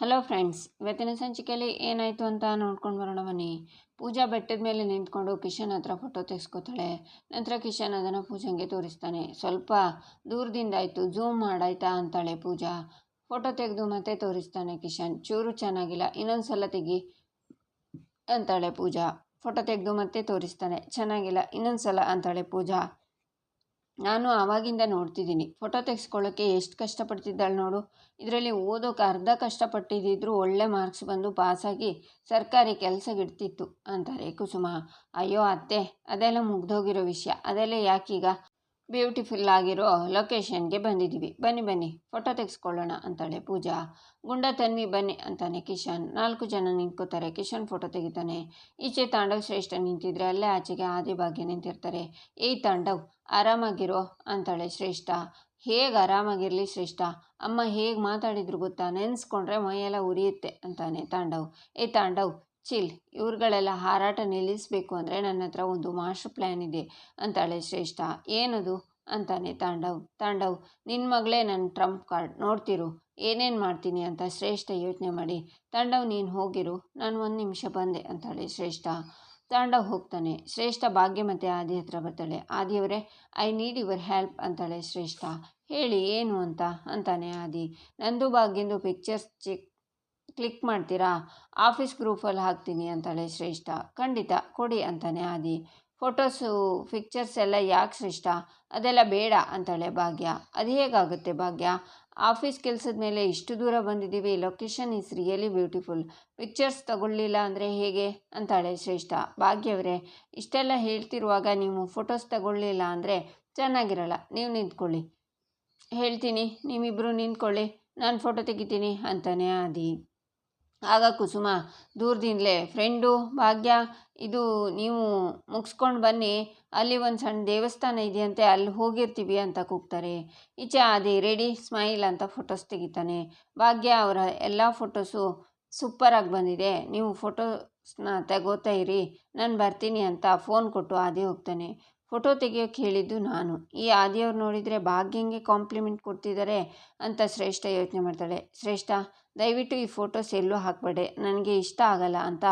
Hello friends ಇವತ್ತಿನ ಸಂಚಿಕೆಯಲ್ಲಿ ಏನಾಯಿತು ಅಂತ ನೋಡ್ಕೊಂಡು ಬರೋಣ ಬನ್ನಿ. ಪೂಜಾ ಬೆಟ್ಟದ ಮೇಲೆ ನಿಂತ್ಕೊಂಡು ಕಿಶನ್ ಹತ್ರ ಫೋಟೋ ತೆಗೆಸ್ಕೋತಾಳೆ. ನಂತರ ಕಿಶನ್ ಅದನ್ನು ಪೂಜಂಗೆ ತೋರಿಸ್ತಾನೆ. ಸ್ವಲ್ಪ ದೂರದಿಂದ ಆಯಿತು ಝೂಮ್ ಮಾಡಾಯ್ತಾ ಅಂತಾಳೆ ಪೂಜಾ. ಫೋಟೋ ತೆಗೆದು ಮತ್ತೆ ತೋರಿಸ್ತಾನೆ ಕಿಶನ್. ಚೂರು ಚೆನ್ನಾಗಿಲ್ಲ ಇನ್ನೊಂದು ಸಲ ತೆಗಿ ಅಂತಾಳೆ ಪೂಜಾ. ಫೋಟೋ ತೆಗೆದು ಮತ್ತೆ ತೋರಿಸ್ತಾನೆ. ಚೆನ್ನಾಗಿಲ್ಲ ಇನ್ನೊಂದು ಸಲ ಅಂತಾಳೆ ಪೂಜಾ. ನಾನು ಆವಾಗಿಂದ ನೋಡ್ತಿದ್ದೀನಿ. ಫೋಟೋ ತೆಗೆಸ್ಕೊಳ್ಳೋಕ್ಕೆ ಎಷ್ಟು ಕಷ್ಟಪಡ್ತಿದ್ದಾಳೆ ನೋಡು. ಇದರಲ್ಲಿ ಓದೋಕೆ ಅರ್ಧ ಕಷ್ಟಪಟ್ಟಿದ್ದಿದ್ರು ಒಳ್ಳೆ ಮಾರ್ಕ್ಸ್ ಬಂದು ಪಾಸಾಗಿ ಸರ್ಕಾರಿ ಕೆಲಸಗಿಡ್ತಿತ್ತು ಅಂತಾರೆ ಕುಸುಮ. ಅಯ್ಯೋ ಅತ್ತೆ, ಅದೆಲ್ಲ ಮುಗ್ದೋಗಿರೋ ವಿಷಯ. ಅದೆಲ್ಲ ಯಾಕೀಗ? ಬ್ಯೂಟಿಫುಲ್ ಆಗಿರೋ ಲೊಕೇಶನ್ಗೆ ಬಂದಿದ್ದೀವಿ. ಬನ್ನಿ ಬನ್ನಿ. ಫೋಟೋ ತೆಗೆಸ್ಕೊಳ್ಳೋಣ ಅಂತಾಳೆ ಪೂಜಾ. ಗುಂಡ ತನ್ವಿ ಬನ್ನಿ ಅಂತಾನೆ ಕಿಶನ್. ನಾಲ್ಕು ಜನ ನಿಂತ್ಕೋತಾರೆ. ಕಿಶನ್ ಫೋಟೋ ತೆಗಿತಾನೆ. ಈಚೆ ತಾಂಡವ್ ಶ್ರೇಷ್ಠ ನಿಂತಿದ್ರೆ ಅಲ್ಲೇ ಆಚೆಗೆ ಆದಿ ಭಾಗ್ಯ ನಿಂತಿರ್ತಾರೆ. ಏಯ್ ತಾಂಡವ್, ಆರಾಮಾಗಿರೋ ಅಂತಾಳೆ ಶ್ರೇಷ್ಠ. ಹೇಗೆ ಆರಾಮಾಗಿರಲಿ ಶ್ರೇಷ್ಠ? ಅಮ್ಮ ಹೇಗೆ ಮಾತಾಡಿದ್ರು ಗೊತ್ತಾ? ನೆನೆಸ್ಕೊಂಡ್ರೆ ಮೈಯೆಲ್ಲ ಉರಿಯುತ್ತೆ ಅಂತಾನೆ ತಾಂಡವ್. ಏ ತಾಂಡವ್ ಚಿಲ್ ಇವ್ರುಗಳೆಲ್ಲ ಹಾರಾಟ ನಿಲ್ಲಿಸಬೇಕು ಅಂದರೆ ನನ್ನ ಹತ್ರ ಒಂದು ಮಾಸ್ಟರ್ ಪ್ಲ್ಯಾನ್ ಇದೆ ಅಂತಾಳೆ ಶ್ರೇಷ್ಠ. ಏನದು? ಅಂತಾನೆ ತಾಂಡವ್. ತಾಂಡವ್ ನಿನ್ನ ಮಗಳೇ ನನ್ನ ಟ್ರಂಪ್ ಕಾರ್ಡ್. ನೋಡ್ತಿರು, ಏನೇನು ಮಾಡ್ತೀನಿ ಅಂತ ಶ್ರೇಷ್ಠ ಯೋಚನೆ ಮಾಡಿ. ತಾಂಡವ್, ನೀನು ಹೋಗಿರು, ನಾನು ಒಂದು ನಿಮಿಷ ಬಂದೆ ಅಂತಾಳೆ ಶ್ರೇಷ್ಠ. ತಾಂಡವ್ ಹೋಗ್ತಾನೆ. ಶ್ರೇಷ್ಠ ಭಾಗ್ಯ ಮತ್ತು ಆದಿ ಹತ್ರ ಬರ್ತಾಳೆ. ಆದಿಯವರೇ, ಐ ನೀಡ್ ಯುವರ್ ಹೆಲ್ಪ್ ಅಂತಾಳೆ ಶ್ರೇಷ್ಠ. ಹೇಳಿ, ಏನು ಅಂತ? ಅಂತಾನೆ ಆದಿ. ನಂದು ಭಾಗ್ಯಂದು ಪಿಕ್ಚರ್ಸ್ ಚೆಕ್ ಕ್ಲಿಕ್ ಮಾಡ್ತೀರಾ? ಆಫೀಸ್ ಗ್ರೂಪಲ್ಲಿ ಹಾಕ್ತೀನಿ ಅಂತಾಳೆ ಶ್ರೇಷ್ಠ. ಖಂಡಿತ, ಕೊಡಿ ಅಂತಾನೆ ಆದಿ. ಫೋಟೋಸು, ಪಿಕ್ಚರ್ಸ್ ಎಲ್ಲ ಯಾಕೆ ಶ್ರೇಷ್ಠ? ಅದೆಲ್ಲ ಬೇಡ ಅಂತಾಳೆ ಭಾಗ್ಯ. ಅದು ಹೇಗಾಗುತ್ತೆ ಭಾಗ್ಯ? ಆಫೀಸ್ ಕೆಲಸದ ಮೇಲೆ ಇಷ್ಟು ದೂರ ಬಂದಿದ್ದೀವಿ, location is really beautiful. Pictures ತಗೊಳ್ಳಿಲ್ಲ ಅಂದರೆ ಹೇಗೆ? ಅಂತಾಳೆ ಶ್ರೇಷ್ಠ. ಭಾಗ್ಯವರೇ, ಇಷ್ಟೆಲ್ಲ ಹೇಳ್ತಿರುವಾಗ ನೀವು ಫೋಟೋಸ್ ತಗೊಳ್ಳಿಲ್ಲ ಅಂದರೆ ಚೆನ್ನಾಗಿರಲ್ಲ. ನೀವು ನಿಂತ್ಕೊಳ್ಳಿ. ಹೇಳ್ತೀನಿ ನೀವಿಬ್ಬರು ನಿಂತ್ಕೊಳ್ಳಿ. ನಾನು ಫೋಟೋ ತೆಗಿತೀನಿ ಅಂತಾನೆ ಆದಿ. ಆಗ ಕುಸುಮ, ದೂರದಿಂದಲೇ, ಫ್ರೆಂಡು, ಭಾಗ್ಯ, ಇದು ನೀವು ಮುಗಿಸ್ಕೊಂಡು ಬನ್ನಿ. ಅಲ್ಲಿ ಒಂದು ಸಣ್ಣ ದೇವಸ್ಥಾನ ಇದೆಯಂತೆ, ಅಲ್ಲಿ ಹೋಗಿರ್ತೀವಿ ಅಂತ ಕೂಗ್ತಾರೆ. ಈಚೆ ಅದೇ ರೆಡಿ, ಸ್ಮೈಲ್ ಅಂತ ಫೋಟೋಸ್ ತೆಗಿತಾನೆ. ಭಾಗ್ಯ ಅವರ ಎಲ್ಲ ಫೋಟೋಸು ಸೂಪರಾಗಿ ಬಂದಿದೆ. ನೀವು ಫೋಟೋಸ್ನ ತೆಗೋತಾ ಇರಿ, ನಾನು ಬರ್ತೀನಿ ಅಂತ ಫೋನ್ ಕೊಟ್ಟು ಅದೇ ಹೋಗ್ತಾನೆ. ಫೋಟೋ ತೆಗಿಯೋಕ್ಕೆ ಹೇಳಿದ್ದು ನಾನು. ಈ ಆದಿಯವ್ರು ನೋಡಿದರೆ ಭಾಗ್ಯಂಗೆ ಕಾಂಪ್ಲಿಮೆಂಟ್ ಕೊಡ್ತಿದ್ದಾರೆ ಅಂತ ಶ್ರೇಷ್ಠ ಯೋಚನೆ ಮಾಡ್ತಾಳೆ. ಶ್ರೇಷ್ಠ, ದಯವಿಟ್ಟು ಈ ಫೋಟೋ ಎಲ್ಲೂ ಹಾಕಬೇಡಿ. ನನಗೆ ಇಷ್ಟ ಆಗಲ್ಲ ಅಂತ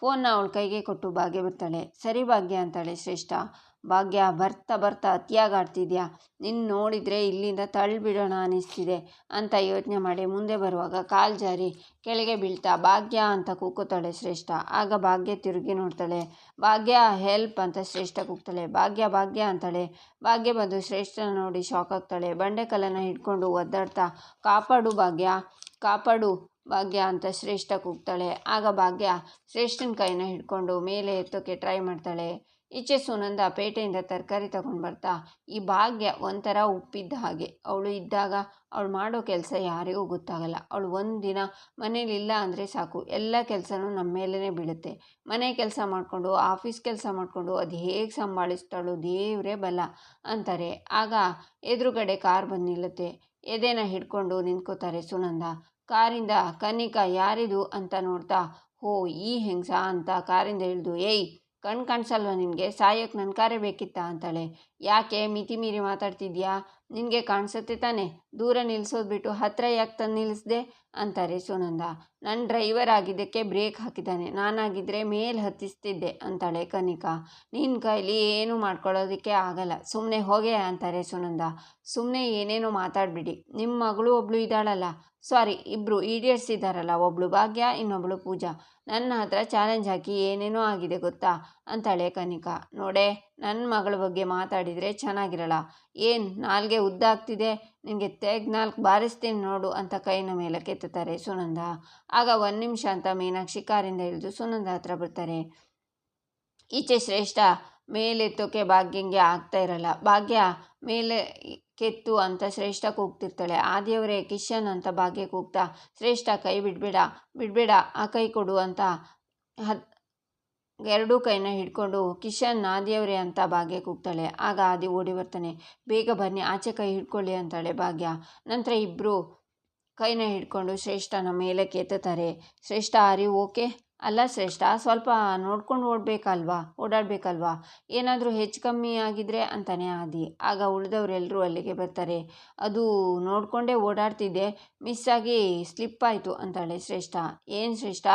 ಫೋನ್ನ ಅವಳ ಕೈಗೆ ಕೊಟ್ಟು ಭಾಗ್ಯ ಬರ್ತಾಳೆ. ಸರಿ ಭಾಗ್ಯ ಅಂತಾಳೆ ಶ್ರೇಷ್ಠ. ಭಾಗ್ಯ, ಬರ್ತಾ ಬರ್ತಾ ಅತಿಯಾಗಿ ಆಡ್ತಿದ್ಯಾ? ನಿನ್ನ ನೋಡಿದರೆ ಇಲ್ಲಿಂದ ತಳ್ಳಿಬಿಡೋಣ ಅನ್ನಿಸ್ತಿದೆ ಅಂತ ಯೋಚನೆ ಮಾಡಿ ಮುಂದೆ ಬರುವಾಗ ಕಾಲು ಜಾರಿ, ಕೆಳಗೆ ಬೀಳ್ತಾ, ಭಾಗ್ಯ ಅಂತ ಕೂಕುತ್ತಾಳೆ ಶ್ರೇಷ್ಠ. ಆಗ ಭಾಗ್ಯ ತಿರುಗಿ ನೋಡ್ತಾಳೆ. ಭಾಗ್ಯ ಹೆಲ್ಪ್ ಅಂತ ಶ್ರೇಷ್ಠ ಕೂಗ್ತಾಳೆ. ಭಾಗ್ಯ ಭಾಗ್ಯ ಅಂತಾಳೆ. ಭಾಗ್ಯ ಬಂದು ಶ್ರೇಷ್ಠನ ನೋಡಿ ಶಾಕ್ ಆಗ್ತಾಳೆ. ಬಂಡೆಕಲ್ಲನ್ನು ಹಿಡ್ಕೊಂಡು ಒದ್ದಾಡ್ತಾ, ಕಾಪಾಡು ಭಾಗ್ಯ ಕಾಪಾಡು ಭಾಗ್ಯ ಅಂತ ಶ್ರೇಷ್ಠ ಕೂಗ್ತಾಳೆ. ಆಗ ಭಾಗ್ಯ ಶ್ರೇಷ್ಠನ ಕೈನ ಹಿಡ್ಕೊಂಡು ಮೇಲೆ ಎತ್ತೋಕೆ ಟ್ರೈ ಮಾಡ್ತಾಳೆ. ಈಚೆ ಸುನಂದ ಪೇಟೆಯಿಂದ ತರಕಾರಿ ತಗೊಂಡು ಬರ್ತಾ, ಈ ಭಾಗ್ಯ ಒಂಥರ ಉಪ್ಪಿದ್ದ ಹಾಗೆ. ಅವಳು ಇದ್ದಾಗ ಅವಳು ಮಾಡೋ ಕೆಲಸ ಯಾರಿಗೂ ಗೊತ್ತಾಗಲ್ಲ. ಅವಳು ಒಂದು ದಿನ ಮನೇಲಿಲ್ಲ ಅಂದರೆ ಸಾಕು. ಎಲ್ಲ ಕೆಲಸನೂ ನಮ್ಮ ಮೇಲೇ ಬೀಳುತ್ತೆ. ಮನೆ ಕೆಲಸ ಮಾಡಿಕೊಂಡು, ಆಫೀಸ್ ಕೆಲಸ ಮಾಡಿಕೊಂಡು ಅದು ಹೇಗೆ ಸಂಭಾಳಿಸ್ತಾಳು ದೇವರೇ ಬಲ ಅಂತಾರೆ. ಆಗ ಎದುರುಗಡೆ ಕಾರ್ ಬಂದು ನಿಲ್ಲುತ್ತೆ. ಎದೆನ ಹಿಡ್ಕೊಂಡು ನಿಂತ್ಕೋತಾರೆ ಸುನಂದ. ಕಾರಿಂದ, ಕನಿಕ ಯಾರಿದು ಅಂತ ನೋಡ್ತಾ ಓ ಈ ಹೆಂಗಸ? ಅಂತ ಕಾರಿಂದ ಇಳಿದು ಏಯ್ ಕಣ್ಣು ಕಾಣಿಸಲ್ವ ನಿನಗೆ? ಸಾಯೋಕ್ಕೆ ನನ್ನ ಕಾರೇ ಬೇಕಿತ್ತಾ ಅಂತಾಳೆ. ಯಾಕೆ ಮಿತಿ ಮೀರಿ ಮಾತಾಡ್ತಿದ್ಯಾ? ನಿನಗೆ ಕಾಣಿಸುತ್ತೆ ತಾನೆ? ದೂರ ನಿಲ್ಲಿಸೋದು ಬಿಟ್ಟು ಹತ್ತಿರ ಯಾಕೆ ತಂದು ನಿಲ್ಲಿಸ್ದೆ ಅಂತಾರೆ ಸುನಂದ. ನನ್ನ ಡ್ರೈವರ್ ಆಗಿದ್ದಕ್ಕೆ ಬ್ರೇಕ್ ಹಾಕಿದ್ದಾನೆ ನಾನಾಗಿದ್ದರೆ ಮೇಲೆ ಹತ್ತಿಸ್ತಿದ್ದೆ ಅಂತಾಳೆ ಕನಿಕಾ. ನಿನ್ನ ಕೈಲಿ ಏನೂ ಮಾಡ್ಕೊಳ್ಳೋದಕ್ಕೆ ಆಗಲ್ಲ. ಸುಮ್ಮನೆ ಹೋಗೆ ಅಂತಾರೆ ಸುನಂದ. ಸುಮ್ಮನೆ ಏನೇನೋ ಮಾತಾಡ್ಬಿಡಿ. ನಿಮ್ಮ ಮಗಳು ಒಬ್ಳು ಇದ್ದಾಳಲ್ಲ. ಸಾರಿ ಇಬ್ಬರು ಈಡಿಯಟ್ಸ್ ಇದ್ದಾರಲ್ಲ. ಒಬ್ಳು ಭಾಗ್ಯ, ಇನ್ನೊಬ್ಳು ಪೂಜಾ. ನನ್ನ ಹತ್ರ ಚಾಲೆಂಜ್ ಹಾಕಿ ಏನೇನೋ ಆಗಿದೆ ಗೊತ್ತಾ? ಅಂತಾಳೆ ಕನಿಕಾ. ನೋಡೆ ನನ್ನ ಮಗಳ ಬಗ್ಗೆ ಮಾತಾಡಿದರೆ ಚೆನ್ನಾಗಿರಲ್ಲ. ಏನು, ನಾಲ್ಗೆ ಉದ್ದಾಗ್ತಿದೆ ನಿನಗೆ ತೆಗ್ ನಾಲ್ಕು ಬಾರಿಸ್ತೀನಿ ನೋಡು ಅಂತ ಕೈನ ಮೇಲೆ ಕೆತ್ತುತ್ತಾರೆ ಸುನಂದ. ಆಗ ಒಂದು ನಿಮಿಷ ಅಂತ ಮೀನಾಕ್ಷಿ ಕಾರಿಂದ ಇಳಿದು ಸುನಂದ ಹತ್ರ ಬರ್ತಾರೆ. ಈಚೆ ಶ್ರೇಷ್ಠ ಮೇಲೆತ್ತೋಕೆ ಭಾಗ್ಯಂಗೆ ಆಗ್ತಾ ಇರಲ್ಲ. ಭಾಗ್ಯ, ಮೇಲೆ ಕೆತ್ತು ಅಂತ ಶ್ರೇಷ್ಠ ಕೂಗ್ತಿರ್ತಾಳೆ. ಆದಿಯವರೇ ಕಿಶನ್ ಅಂತ ಭಾಗ್ಯ ಕೂಗ್ತಾ, ಶ್ರೇಷ್ಠ, ಕೈ ಬಿಡಬೇಡ ಬಿಡಬೇಡ, ಆ ಕೈ ಕೊಡು ಅಂತ ಹತ್ ಎರಡೂ ಕೈನ ಹಿಡ್ಕೊಂಡು ಕಿಶನ್ ನಾದಿಯವ್ರೆ ಅಂತ ಭಾಗ್ಯ ಕೂಗ್ತಾಳೆ. ಆಗ ಆದಿ ಓಡಿ ಬರ್ತಾನೆ. ಬೇಗ ಬನ್ನಿ, ಆಚೆ ಕೈ ಹಿಡ್ಕೊಳ್ಳಿ ಅಂತಾಳೆ ಭಾಗ್ಯ. ನಂತರ ಇಬ್ಬರು ಕೈನ ಹಿಡ್ಕೊಂಡು ಶ್ರೇಷ್ಠನ ಮೇಲೆ ಕೆತ್ತುತ್ತಾರೆ ಶ್ರೇಷ್ಠ, ಆರಿ, ಓಕೆ? ಅಲ್ಲ ಶ್ರೇಷ್ಠ, ಸ್ವಲ್ಪ ನೋಡ್ಕೊಂಡು ಓಡಬೇಕಲ್ವಾ? ಓಡಾಡಬೇಕಲ್ವಾ? ಏನಾದರೂ ಹೆಚ್ಚು ಕಮ್ಮಿ ಆಗಿದ್ರೆ ಅಂತಾನೆ ಆದಿ. ಆಗ ಉಳಿದವರೆಲ್ಲರೂ ಅಲ್ಲಿಗೆ ಬರ್ತಾರೆ. ಅದು ನೋಡಿಕೊಂಡೇ ಓಡಾಡ್ತಿದ್ದೆ. ಮಿಸ್ ಆಗಿ ಸ್ಲಿಪ್ ಆಯಿತು ಅಂತಾಳೆ ಶ್ರೇಷ್ಠ. ಏನು ಶ್ರೇಷ್ಠ?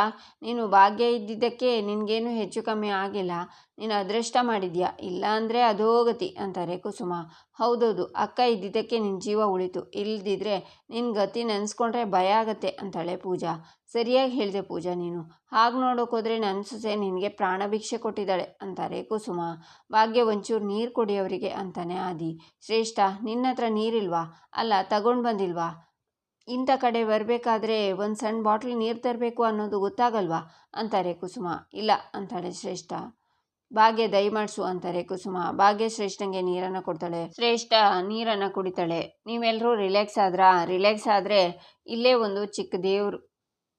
ನೀನು ಭಾಗ್ಯ ಇದ್ದಿದ್ದಕ್ಕೆ ನಿನಗೇನು ಹೆಚ್ಚು ಕಮ್ಮಿ ಆಗಿಲ್ಲ. ನೀನು ಅದೃಷ್ಟ ಮಾಡಿದ್ಯಾ? ಇಲ್ಲ ಅಂದರೆ ಅಧೋಗತಿ ಅಂತಾರೆ ಕುಸುಮ. ಹೌದೌದು, ಅಕ್ಕ ಇದ್ದಿದ್ದಕ್ಕೆ ನಿನ್ನ ಜೀವ ಉಳಿತು. ಇಲ್ಲದಿದ್ರೆ ನಿನ್ನ ಗತಿ ನೆನೆಸ್ಕೊಂಡ್ರೆ ಭಯ ಆಗತ್ತೆ, ಅಂತಾಳೆ ಪೂಜಾ. ಸರಿಯಾಗಿ ಹೇಳಿದೆ ಪೂಜಾ ನೀನು. ಹಾಗೆ ನೋಡೋಕೋದ್ರೆ ನನ್ನ ಸೊಸೆ ನಿನಗೆ ಪ್ರಾಣ ಭಿಕ್ಷೆ ಕೊಟ್ಟಿದ್ದಾಳೆ, ಅಂತಾರೆ ಕುಸುಮ. ಭಾಗ್ಯ, ಒಂಚೂರು ನೀರು ಕೊಡಿ ಅವರಿಗೆ, ಅಂತಾನೆ ಆದಿ. ಶ್ರೇಷ್ಠ ನಿನ್ನ ಹತ್ರ ನೀರಿಲ್ವಾ? ಅಲ್ಲ, ತಗೊಂಡು ಬಂದಿಲ್ವಾ? ಇಂಥ ಕಡೆ ಬರಬೇಕಾದ್ರೆ ಒಂದು ಸಣ್ಣ ಬಾಟ್ಲ್ ನೀರು ತರಬೇಕು ಅನ್ನೋದು ಗೊತ್ತಾಗಲ್ವಾ? ಅಂತಾರೆ ಕುಸುಮ. ಇಲ್ಲ, ಅಂತಾಳೆ ಶ್ರೇಷ್ಠ. ಭಾಗ್ಯ ದಯಮಾಡಿಸು ಅಂತಾರೆ ಕುಸುಮ. ಭಾಗ್ಯ ಶ್ರೇಷ್ಠಂಗೆ ನೀರನ್ನು ಕೊಡ್ತಾಳೆ. ಶ್ರೇಷ್ಠ ನೀರನ್ನು ಕುಡಿತಾಳೆ. ನೀವೆಲ್ಲರೂ ರಿಲ್ಯಾಕ್ಸ್ ಆದ್ರಾ? ರಿಲ್ಯಾಕ್ಸ್ ಆದರೆ ಇಲ್ಲೇ ಒಂದು ಚಿಕ್ಕ ದೇವ್ರು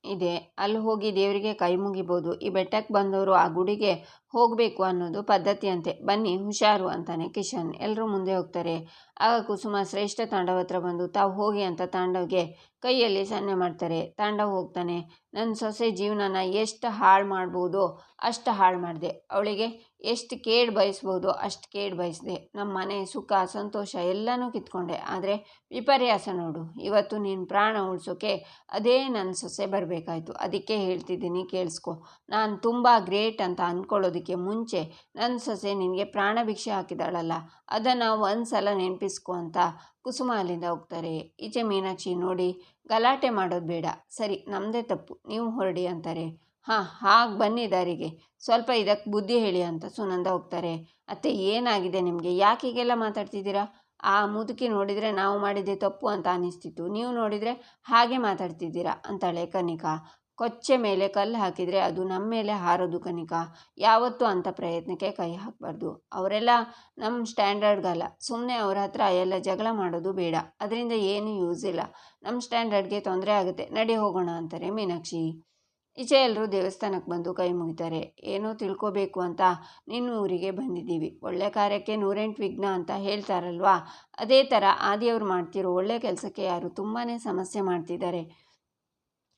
ಇದೆ. ಅಲ್ಲಿ ಹೋಗಿ ದೇವರಿಗೆ ಕೈ ಮುಗಿಬೋದು. ಈ ಬೆಟ್ಟಕ್ಕೆ ಬಂದವರು ಆ ಗುಡಿಗೆ ಹೋಗಬೇಕು ಅನ್ನೋದು ಪದ್ಧತಿ ಅಂತೆ ಬನ್ನಿ, ಹುಷಾರು ಅಂತಾನೆ ಕಿಶನ್. ಎಲ್ಲರೂ ಮುಂದೆ ಹೋಗ್ತಾರೆ. ಆಗ ಕುಸುಮ ಶ್ರೇಷ್ಠ ತಾಂಡವ ಹತ್ರ ಬಂದು, ತಾವು ಹೋಗಿ ಅಂತ ತಾಂಡವ್ಗೆ ಕೈಯಲ್ಲಿ ಸನ್ನೆ ಮಾಡ್ತಾರೆ. ತಾಂಡವ್ ಹೋಗ್ತಾನೆ ನನ್ನ ಸೊಸೆ ಜೀವನನ ಎಷ್ಟು ಹಾಳು ಮಾಡ್ಬೋದು? ಅಷ್ಟು ಹಾಳು ಮಾಡಿದೆ. ಅವಳಿಗೆ ಎಷ್ಟು ಕೇಡು ಬಯಸ್ಬೋದು, ಅಷ್ಟು ಕೇಡು ಬಯಸಿದೆ. ನಮ್ಮ ಮನೆ ಸುಖ, ಸಂತೋಷ ಎಲ್ಲನೂ ಕಿತ್ಕೊಂಡೆ. ಆದರೆ ವಿಪರ್ಯಾಸ ನೋಡು, ಇವತ್ತು ನೀನು ಪ್ರಾಣ ಉಳಿಸೋಕೆ ಅದೇ ನನ್ನ ಸೊಸೆ ಬರಬೇಕಾಯ್ತು. ಅದಕ್ಕೆ ಹೇಳ್ತಿದ್ದೀನಿ, ಕೇಳಿಸ್ಕೊ. ನಾನು ತುಂಬ ಗ್ರೇಟ್ ಅಂತ ಅಂದ್ಕೊಳ್ಳೋದಕ್ಕೆ ಮುಂಚೆ ನನ್ನ ಸೊಸೆ ನಿನಗೆ ಪ್ರಾಣ ಭಿಕ್ಷೆ ಹಾಕಿದಾಳಲ್ಲ, ಅದನ್ನು ಒಂದು ಸಲ ನೆನಪಿಸ್ಕೊ ಅಂತ ಕುಸುಮ ಅಲ್ಲಿಂದ ಹೋಗ್ತಾರೆ. ಈಚೆ ಮೀನಾಕ್ಷಿ ನೋಡಿ, ಗಲಾಟೆ ಮಾಡೋದು ಬೇಡ. ಸರಿ ನಮ್ಮದೇ ತಪ್ಪು. ನೀವು ಹೊರಡಿ ಅಂತಾರೆ. ಹಾಂ, ಹಾಗೆ ಬನ್ನಿ ದಾರಿಗೆ. ಸ್ವಲ್ಪ ಇದಕ್ಕೆ ಬುದ್ಧಿ ಹೇಳಿ ಅಂತ ಸುನಂದ ಹೋಗ್ತಾರೆ. ಅತ್ತೆ, ಏನಾಗಿದೆ ನಿಮಗೆ? ಯಾಕೆ ಹೀಗೆಲ್ಲ ಮಾತಾಡ್ತಿದ್ದೀರಾ? ಆ ಮುದುಕಿ ನೋಡಿದರೆ ನಾವು ಮಾಡಿದ್ದೆ ತಪ್ಪು ಅಂತ ಅನಿಸ್ತಿತ್ತು. ನೀವು ನೋಡಿದರೆ ಹಾಗೆ ಮಾತಾಡ್ತಿದ್ದೀರಾ? ಅಂತಾಳೆ ಕನಿಕಾ. ಕೊಚ್ಚೆ ಮೇಲೆ ಕಲ್ಲು ಹಾಕಿದರೆ ಅದು ನಮ್ಮ ಮೇಲೆ ಹಾರೋದು ಕನಿಕಾ. ಯಾವತ್ತೂ ಅಂಥ ಪ್ರಯತ್ನಕ್ಕೆ ಕೈ ಹಾಕಬಾರ್ದು. ಅವರೆಲ್ಲ ನಮ್ಮ ಸ್ಟ್ಯಾಂಡರ್ಡ್ಗಲ್ಲ ಸುಮ್ಮನೆ ಅವ್ರ ಹತ್ರ ಎಲ್ಲ ಜಗಳ ಮಾಡೋದು ಬೇಡ. ಅದರಿಂದ ಏನು ಯೂಸ್ ಇಲ್ಲ. ನಮ್ಮ ಸ್ಟ್ಯಾಂಡರ್ಡ್ಗೆ ತೊಂದರೆ ಆಗುತ್ತೆ. ನಡಿ ಹೋಗೋಣ ಅಂತಾರೆ ಮೀನಾಕ್ಷಿ. ಈಚೆ ಎಲ್ಲರೂ ದೇವಸ್ಥಾನಕ್ಕೆ ಬಂದು ಕೈ ಮುಗಿತಾರೆ. ಏನೋ ತಿಳ್ಕೋಬೇಕು ಅಂತ ನಿನ್ನ ಊರಿಗೆ ಬಂದಿದ್ದೀವಿ. ಒಳ್ಳೆ ಕಾರ್ಯಕ್ಕೆ ನೂರೆಂಟು ವಿಘ್ನ ಅಂತ ಹೇಳ್ತಾರಲ್ವಾ? ಅದೇ ಥರ ಆದಿಯವ್ರು ಮಾಡ್ತಿರೋ ಒಳ್ಳೆ ಕೆಲಸಕ್ಕೆ ಯಾರು ತುಂಬಾ ಸಮಸ್ಯೆ ಮಾಡ್ತಿದ್ದಾರೆ.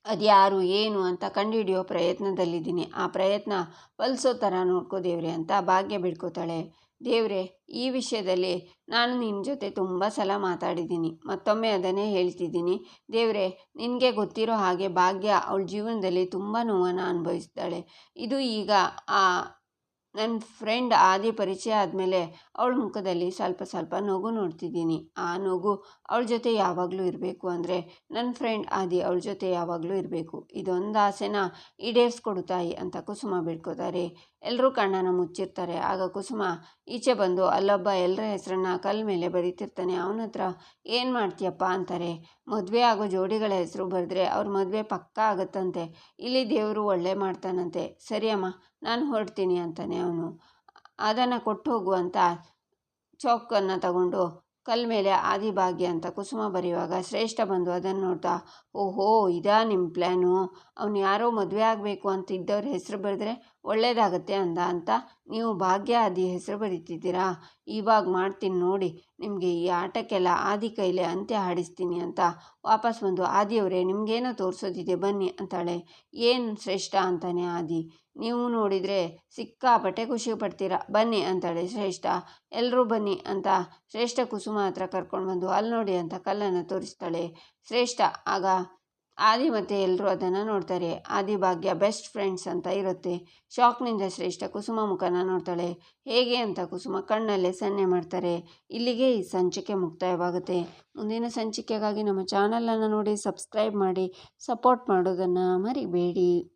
ಅದ್ಯಾರು, ಏನು ಅಂತ ಕಂಡುಹಿಡಿಯೋ ಪ್ರಯತ್ನದಲ್ಲಿದ್ದೀನಿ. ಆ ಪ್ರಯತ್ನ ಫಲಿಸೋ ಥರ ನೋಡ್ಕೋ ದೇವ್ರೆ ಅಂತ ಭಾಗ್ಯ ಬಿಡ್ಕೋತಾಳೆ. ದೇವ್ರೆ, ಈ ವಿಷಯದಲ್ಲಿ ನಾನು ನಿನ್ನ ಜೊತೆ ತುಂಬ ಸಲ ಮಾತಾಡಿದ್ದೀನಿ. ಮತ್ತೊಮ್ಮೆ ಅದನ್ನೇ ಹೇಳ್ತಿದ್ದೀನಿ. ದೇವ್ರೆ, ನಿನಗೆ ಗೊತ್ತಿರೋ ಹಾಗೆ ಭಾಗ್ಯ ಅವಳ ಜೀವನದಲ್ಲಿ ತುಂಬ ನೋವನ್ನು ಅನುಭವಿಸ್ತಾಳೆ. ಇದು ಈಗ ಆ ನನ್ನ ಫ್ರೆಂಡ್ ಆದಿ ಪರಿಚಯ ಆದಮೇಲೆ ಅವಳ ಮುಖದಲ್ಲಿ ಸ್ವಲ್ಪ ಸ್ವಲ್ಪ ನಗು ನೋಡ್ತಿದ್ದೀನಿ. ಆ ನಗು ಅವಳ ಜೊತೆ ಯಾವಾಗಲೂ ಇರಬೇಕು ಅಂದರೆ ನನ್ನ ಫ್ರೆಂಡ್ ಆದಿ ಅವಳ ಜೊತೆ ಯಾವಾಗಲೂ ಇರಬೇಕು. ಇದೊಂದು ಆಸೆನ ಈಡೇರಿಸ್ಕೊಡು ತಾಯಿ ಅಂತ ಕುಸುಮ ಬಿಡ್ಕೋತಾರೆ ಎಲ್ಲರೂ ಕಣ್ಣನ ಮುಚ್ಚಿರ್ತಾರೆ. ಆಗ ಕುಸುಮ ಈಚೆ ಬಂದು ಅಲ್ಲೊಬ್ಬ ಎಲ್ಲರ ಹೆಸರನ್ನ ಕಲ್ಲ ಮೇಲೆ ಬರೀತಿರ್ತಾನೆ. ಅವನ ಹತ್ರ ಏನು ಮಾಡ್ತೀಯಪ್ಪ? ಅಂತಾರೆ. ಮದುವೆ ಆಗೋ ಜೋಡಿಗಳ ಹೆಸರು ಬರೆದ್ರೆ ಅವ್ರ ಮದುವೆ ಪಕ್ಕ ಆಗುತ್ತಂತೆ. ಇಲ್ಲಿ ದೇವರು ಒಳ್ಳೆ ಮಾಡ್ತಾನಂತೆ. ಸರಿಯಮ್ಮ ನಾನು ಹೊರಡ್ತೀನಿ ಅಂತಾನೆ ಅವನು. ಅದನ್ನು ಕೊಟ್ಟು ಹೋಗುವಂಥ ಚೌಕನ್ನು ತಗೊಂಡು ಕಲ್ ಮೇಲೆ ಆದಿಭಾಗ್ಯ ಅಂತ ಕುಸುಮ ಬರೆಯುವಾಗ ಶ್ರೇಷ್ಠ ಬಂದು ಅದನ್ನು ನೋಡ್ತಾ, ಓಹೋ, ಇದಾ ನಿಮ್ಮ ಪ್ಲ್ಯಾನು ಅವ್ನು ಯಾರೋ ಮದುವೆ ಆಗಬೇಕು ಅಂತ ಇದ್ದವ್ರ ಹೆಸರು ಬರೆದ್ರೆ ಒಳ್ಳೇದಾಗತ್ತೆ ಅಂದ ಅಂತ ನೀವು ಭಾಗ್ಯ ಆದಿ ಹೆಸರು ಬರೀತಿದ್ದೀರಾ? ಇವಾಗ ಮಾಡ್ತೀನಿ ನೋಡಿ, ನಿಮಗೆ ಈ ಆಟಕ್ಕೆಲ್ಲ ಆದಿ ಕೈಲೇ ಅಂತ್ಯ ಹಾಡಿಸ್ತೀನಿ ಅಂತ ವಾಪಸ್ ಬಂದು ಆದಿಯವರೇ ನಿಮಗೇನೋ ತೋರಿಸೋದಿದೆ ಬನ್ನಿ ಅಂತಾಳೆ. ಏನು ಶ್ರೇಷ್ಠ ಅಂತಾನೆ ಆದಿ? ನೀವು ನೋಡಿದರೆ ಸಿಕ್ಕಾಪಟ್ಟೆ ಖುಷಿ ಪಡ್ತೀರಾ, ಬನ್ನಿ ಅಂತಾಳೆ ಶ್ರೇಷ್ಠ. ಎಲ್ಲರೂ ಬನ್ನಿ ಅಂತ ಶ್ರೇಷ್ಠ ಕುಸುಮ ಹತ್ರ ಕರ್ಕೊಂಡು ಬಂದು ಅಲ್ಲಿ ನೋಡಿ ಅಂತ ಕಲ್ಲನ್ನು ತೋರಿಸ್ತಾಳೆ. ಶ್ರೇಷ್ಠ, ಆಗ ಆದಿ ಮತ್ತು ಎಲ್ಲರೂ ಅದನ್ನು ನೋಡ್ತಾರೆ. ಆದಿ ಭಾಗ್ಯ ಬೆಸ್ಟ್ ಫ್ರೆಂಡ್ಸ್ ಅಂತ ಇರುತ್ತೆ. ಶಾಕ್ನಿಂದ ಶ್ರೇಷ್ಠ ಕುಸುಮ ಮುಖನ ನೋಡ್ತಾಳೆ. ಹೇಗೆ ಅಂತ ಕುಸುಮ ಕಣ್ಣಲ್ಲೇ ಸನ್ನೆ ಮಾಡ್ತಾರೆ. ಇಲ್ಲಿಗೆ ಈ ಸಂಚಿಕೆ ಮುಕ್ತಾಯವಾಗುತ್ತೆ. ಮುಂದಿನ ಸಂಚಿಕೆಗಾಗಿ ನಮ್ಮ ಚಾನಲನ್ನು ನೋಡಿ ಸಬ್ಸ್ಕ್ರೈಬ್ ಮಾಡಿ ಸಪೋರ್ಟ್ ಮಾಡೋದನ್ನು ಮರಿಬೇಡಿ.